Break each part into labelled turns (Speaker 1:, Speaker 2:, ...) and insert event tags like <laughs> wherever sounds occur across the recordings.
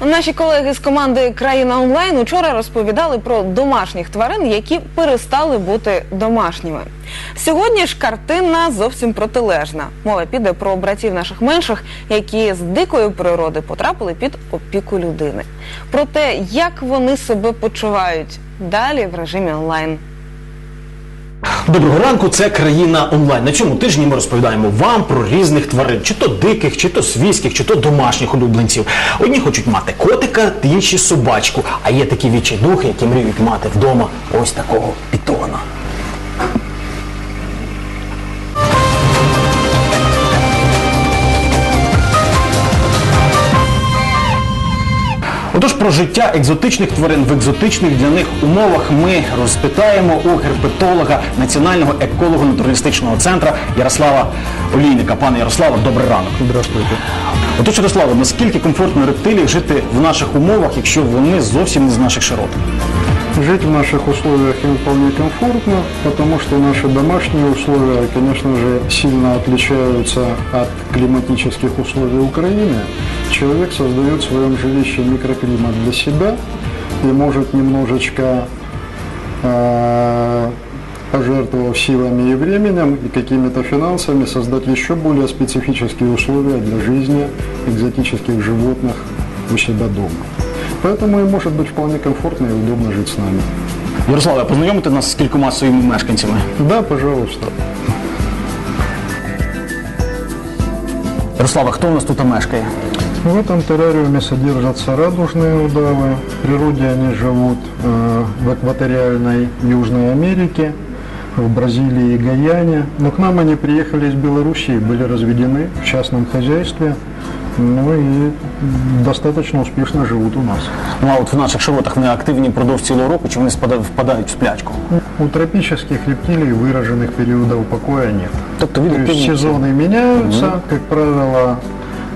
Speaker 1: Наші колеги з команди Країна онлайн учора розповідали про домашніх тварин, які перестали бути домашніми. Сьогодні ж картина зовсім протилежна. Мова піде про братів наших менших, які з дикої природи потрапили під опіку людини. Про те, як вони себе почувають, далі в режимі онлайн.
Speaker 2: Доброго ранку, це країна онлайн. На цьому тижні ми розповідаємо вам про різних тварин, чи то диких, чи то свійських, чи то домашніх улюбленців. Одні хочуть мати котика, інші собачку. А є такі відчайдухи, які мріють мати вдома ось такого пітона. Отож, про життя екзотичних тварин в екзотичних для них умовах ми розпитаємо у герпетолога Національного еколого-натуралістичного центру Ярослава Олійника. Пане Ярославе, добрий ранок.
Speaker 3: Здравствуйте.
Speaker 2: Отож, Ярославе, наскільки комфортно рептилії жити в наших умовах, якщо вони зовсім не з наших широт?
Speaker 3: Жить в наших условиях им вполне комфортно, потому что наши домашние условия, конечно же, сильно отличаются от климатических условий Украины. Человек создает в своем жилище микроклимат для себя и может немножечко э, пожертвовав силами и временем и какими-то финансами, создать еще более специфические условия для жизни экзотических животных у себя дома. Поэтому им может быть вполне комфортно и удобно жить с нами.
Speaker 2: Ярославе, познайомите нас з кількома своїми мешканцями.
Speaker 3: Да, пожалуйста.
Speaker 2: Ярославе, хто у нас тут мешкає?
Speaker 3: В этом террариуме содержатся радужные удавы. В природе они живут э, в экваториальной Южной Америке, в Бразилии и Гаяне. Но к нам они приехали из Белоруссии, были разведены в частном хозяйстве. Ну и достаточно успешно живут у нас.
Speaker 2: Ну а от в наших широтах вони активні впродовж цілого року, чи вони спада- впадають в сплячку?
Speaker 3: У тропических рептилий выраженных периодов покоя нет.
Speaker 2: Тобто від
Speaker 3: То есть
Speaker 2: активні-
Speaker 3: сезоны меняются, как правило,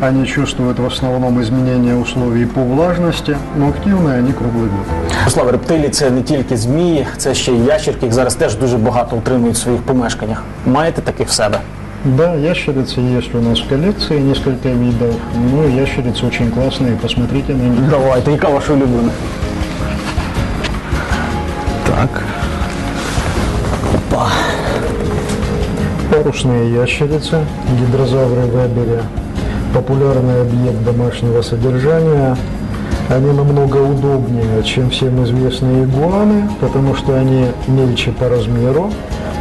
Speaker 3: они чувствуют в основном изменения условий по влажности, но активны они круглый год.
Speaker 2: Ярославе, рептилії це не тільки змії, це ще й ящерки, їх зараз теж дуже багато утримують в своїх помешканнях. Маєте таких в себе?
Speaker 3: Да, ящерицы есть у нас в коллекции, несколько видов. Ну, ящерицы очень классные, посмотрите на них. <laughs>
Speaker 2: Давайте, яка ваша улюблена? Так. Опа.
Speaker 3: Парусные ящерицы, гидрозавры Вебере, популярный объект домашнего содержания. Они намного удобнее, чем всем известные игуаны, потому что они мельче по размеру,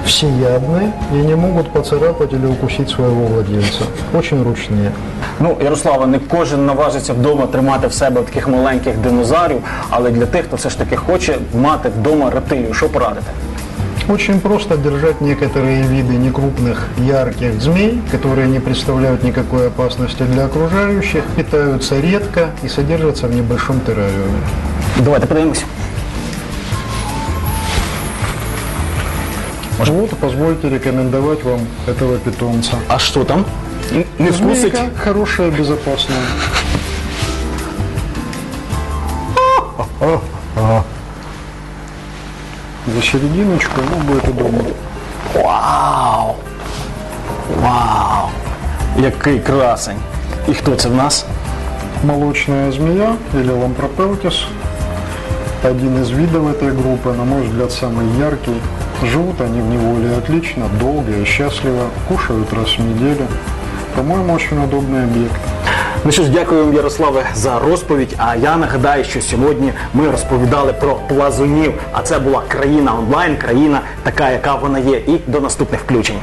Speaker 3: всеядны и не могут поцарапать или укусить своего владельца. Очень ручные.
Speaker 2: Ну, Ярослава, не кожен наважиться вдома тримати в себе таких маленьких динозаврів, але для тих, хто все ж таки хоче мати вдома рептилію, що порадити?
Speaker 3: Очень просто держать некоторые виды некрупных ярких змей, которые не представляют никакой опасности для окружающих, питаются редко и содержатся в небольшом террариуме.
Speaker 2: Давайте подивимось.
Speaker 3: Вот, позвольте рекомендовать вам этого питомца.
Speaker 2: А що там? Не вкусить?
Speaker 3: Змейка хорошая, безопасная. За серединочку ему будет удобно.
Speaker 2: Вау! Вау! Який красень! І хто це в нас?
Speaker 3: Молочная змея или лампропелтис. Один из видов этой группы, на мой взгляд, самый яркий. Живут они в неволе отлично, долго и счастливо. Кушают раз в неделю. По-моему, очень удобный объект.
Speaker 2: Ну що ж, дякую вам, Ярославе, за розповідь. А я нагадаю, що сьогодні ми розповідали про плазунів. А це була країна онлайн, країна така, яка вона є. І до наступних включень.